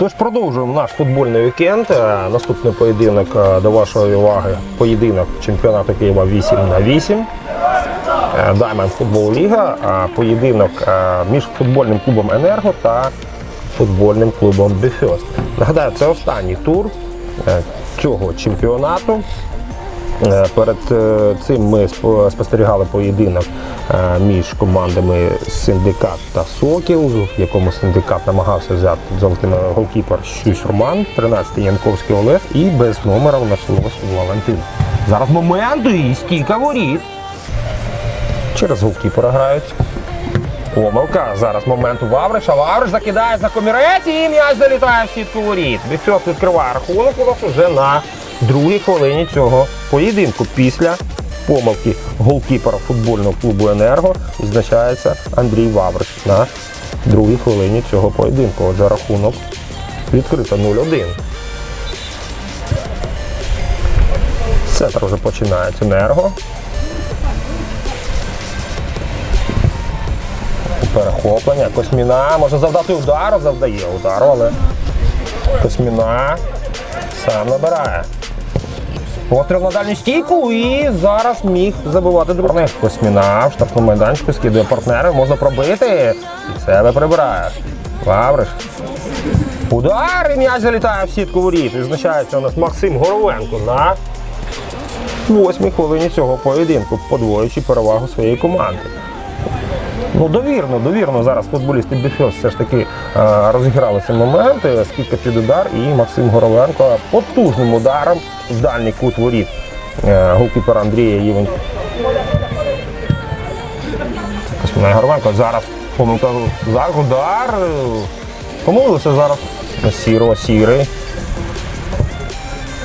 Тож продовжуємо наш футбольний вікенд. Е, Наступний поєдинок е, до вашої уваги. Поєдинок чемпіонату Києва 8 на 8. Е, Diamond Футбол Ліга. Поєдинок між футбольним клубом Енерго та футбольним клубом Бефест. Нагадаю, це останній тур цього чемпіонату. Е, Перед е, цим ми спостерігали поєдинок е, між командами Синдикат та Сокіл, в якому Синдикат намагався взяти золотим голкіпер Щусь Роман, 13-й Янковський Олег і без номера у нас Валентин. Зараз момент і стійка воріт. Через голкіпера грають. Помилка. Зараз момент у Вавриша. Вавриш закидає за комірець і м'яч залітає в сітку воріт. Бифьос відкриває рахунок у нас уже на другій хвилині цього поєдинку. Після помилки голкіпера футбольного клубу Енерго відзначається Андрій Вавриш на другій хвилині цього поєдинку. Отже, рахунок відкрито 0-1. Сетер вже починається енерго. Перехоплення. Косміна може завдати удару, завдає удару, але Косміна сам набирає. Постріл на дальню стійку і зараз міг забивати других. Косміна в штрафному майданчику скидує партнера, можна пробити. І себе прибирає. Лавриш. Удар і м'яч залітає в сітку воріт. Визначається у нас Максим Горовенко на восьмій хвилині цього поєдинку, подвоюючи перевагу своєї команди. Ну, довірно, довірно зараз футболісти Бефес все ж таки е, розіграли ці моменти, скільки під удар, і Максим Горовенко потужним ударом в дальній кут воріт е, голкіпера Андрія Євень. Горовенко зараз помилка зараз удар. Помилився зараз Сіро, Сірий.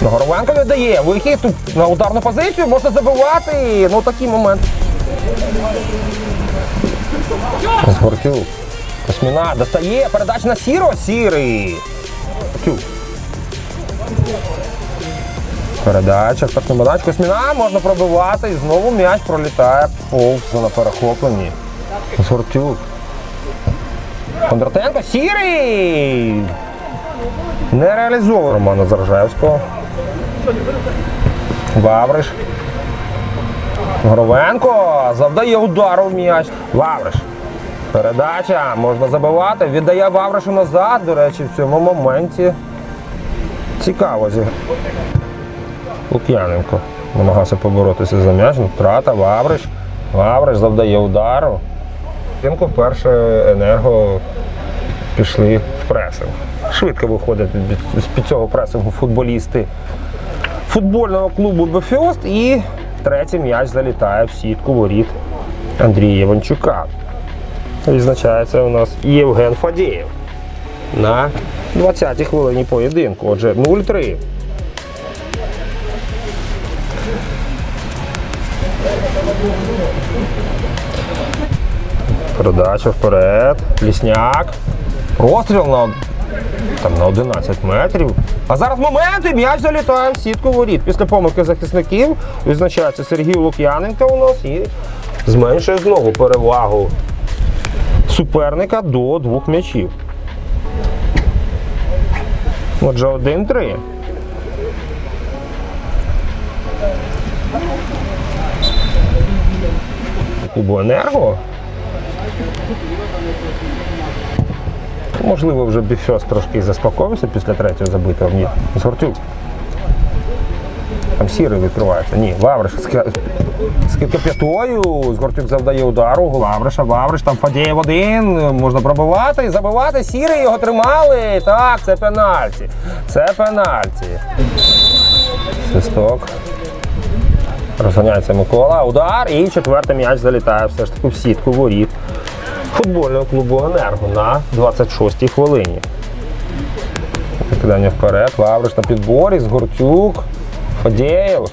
Ну, Горовенко віддає вихід тут на ударну позицію, можна забивати. Ну такий момент. Згортюк. Косміна достає, передача на Сіро, Сірий. Тюк. Передача, штрафний мадач. Косміна можна пробивати і знову м'яч пролітає повз на перехопленні. Згортюк. Кондратенко, Сірий! Не реалізовує Романа Заржевського. Вавриш. Горовенко завдає удару в м'яч. Вавриш. Передача можна забивати. Віддає Вавришу назад. До речі, в цьому моменті цікаво зіграти. Лук'яненко намагався поборотися за м'яч. Ну, Втрата, Вавриш. Вавриш завдає удару. Лук'яненко вперше енерго пішли в пресинг. Швидко виходять з-під цього пресингу футболісти футбольного клубу Бефіост і третій м'яч залітає в сітку воріт Андрія Іванчука. Відзначається у нас Євген Фадєєв на 20-й хвилині поєдинку. Отже, 0-3. Передача вперед. Лісняк. Розстріл на, там, на 11 метрів. А зараз момент і м'яч залітає в сітку воріт. Після помилки захисників відзначається Сергій Лук'яненко у нас і зменшує знову перевагу суперника до двох м'ячів. Отже, 1-3. Клубу Енерго. Можливо, вже Біфьос трошки заспокоївся після третього забитого. Ні. Згортюк. Там сірий відкривається. Ні, Вавриш. Скидка п'ятою. Згортюк завдає удару. Вавриша, Вавриш, там Фадєєв один. Можна пробивати і забивати. Сірий його тримали. Так, це пенальті. Це пенальті. Свисток. Розганяється Микола. Удар. І четвертий м'яч залітає все ж таки в сітку воріт футбольного клубу Енерго на 26-й хвилині. Кидання вперед, Вавриш на підборі, Згортюк, Фадєєв.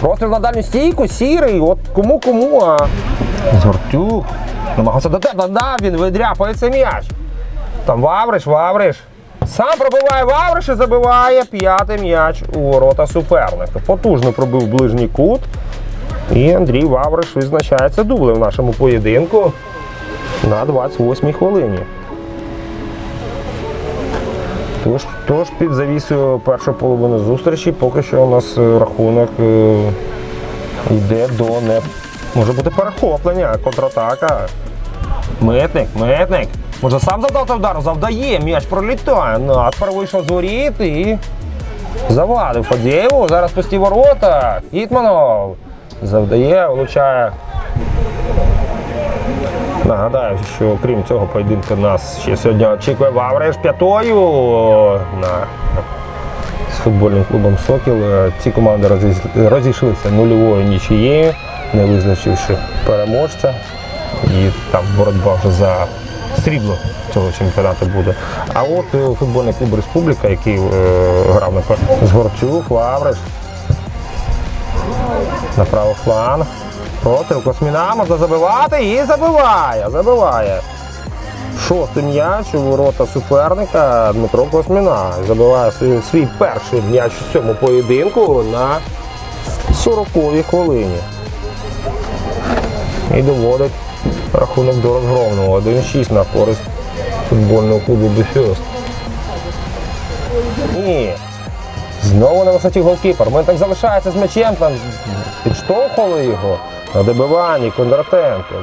Простріл на дальню стійку, сірий. От кому-кому, а Згортюк. Намагався до тебе, да, він видряпає цей м'яч. Там Вавриш, Вавриш. Сам пробиває Вавриш і забиває п'ятий м'яч у ворота суперника. Потужно пробив ближній кут. І Андрій Вавриш відзначається дублем в нашому поєдинку на 28-й хвилині. Тож, тож під завісою першої половини зустрічі поки що у нас е, рахунок е, йде до не. Може бути перехоплення, контратака. Митник, митник. Може сам завдати удару? Завдає, м'яч пролітає. Надпер вийшов з воріт і завадив Фадєєву. Зараз пусті ворота. Гітманов. Завдає, влучає. Нагадаю, що крім цього поєдинку нас ще сьогодні очікує Вавриш п'ятою на з футбольним клубом Сокіл. Е, Ці команди розійшлися нульовою нічією, не визначивши переможця. І там боротьба вже за срібло цього чемпіонату буде. А от е, футбольний клуб Республіка, який е, грав на з Горцюк, Лавриш. На правий фланг. Проти Косміна можна забивати і забиває. Забиває. Шостий м'яч у ворота суперника Дмитро Косміна. Забиває свій, свій перший м'яч у цьому поєдинку на 40-й хвилині. І доводить рахунок до розгромного. 1-6 на користь футбольного клубу Бефюст. Ні. Знову на висоті голкіпер. Мен так залишається з м'ячем, там підштовхували його на добиванні Кондратенко.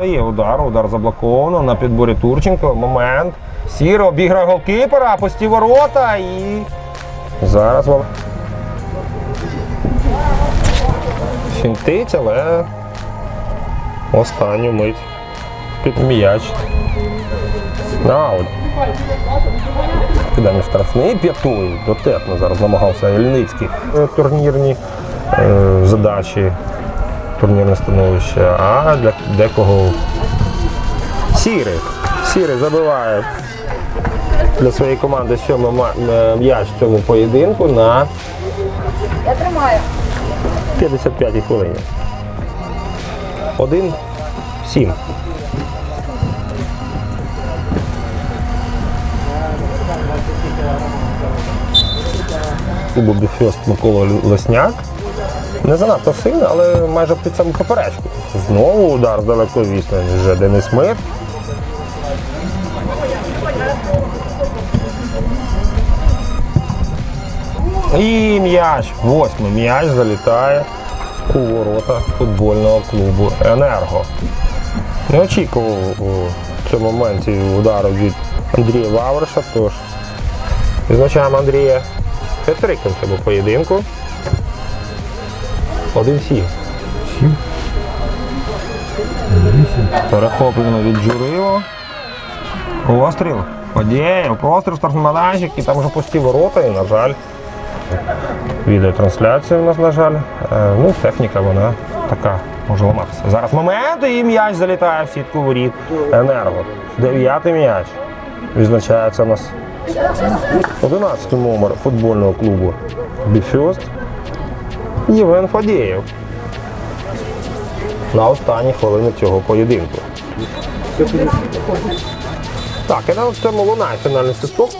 Є удар, удар заблоковано на підборі Турченко. Момент. Сіро обіграє голкіпера, пусті ворота і. Зараз вам. Фінтить, але останню мить під м'яч. Аут. Кидання штрафний п'ятою. Дотепно зараз намагався Ільницький. Е, Турнірні е, задачі, турнірне становище, а для декого сірий. Сірий забиває для своєї команди сьомий е, м'яч в цьому поєдинку на Я тримаю. 55-й хвилині. 1-7. Клубу Біфест Микола Лесняк. Не занадто сильно, але майже під саму поперечку. Знову удар з далекої відстані. Вже Денис Мит. І м'яч. Восьмий м'яч залітає у ворота футбольного клубу Енерго. Не очікував у цьому моменті удару від Андрія Вавриша, тож відзначаємо Андрія Петриком в цьому поєдинку. 1-7. Перехоплено від Джурило. Постріл. Подіяв. Постріл, штрафний і там вже пусті ворота, і, на жаль, відеотрансляція у нас, на жаль. Е, ну, техніка вона така, може ламатися. Зараз момент, і м'яч залітає в сітку воріт. Енерго. Дев'ятий м'яч. Відзначається у нас 11 номер футбольного клубу Біфьост. Євген Фадєєв. На останній хвилині цього поєдинку. Так, і на цьому лунає фінальний свисток.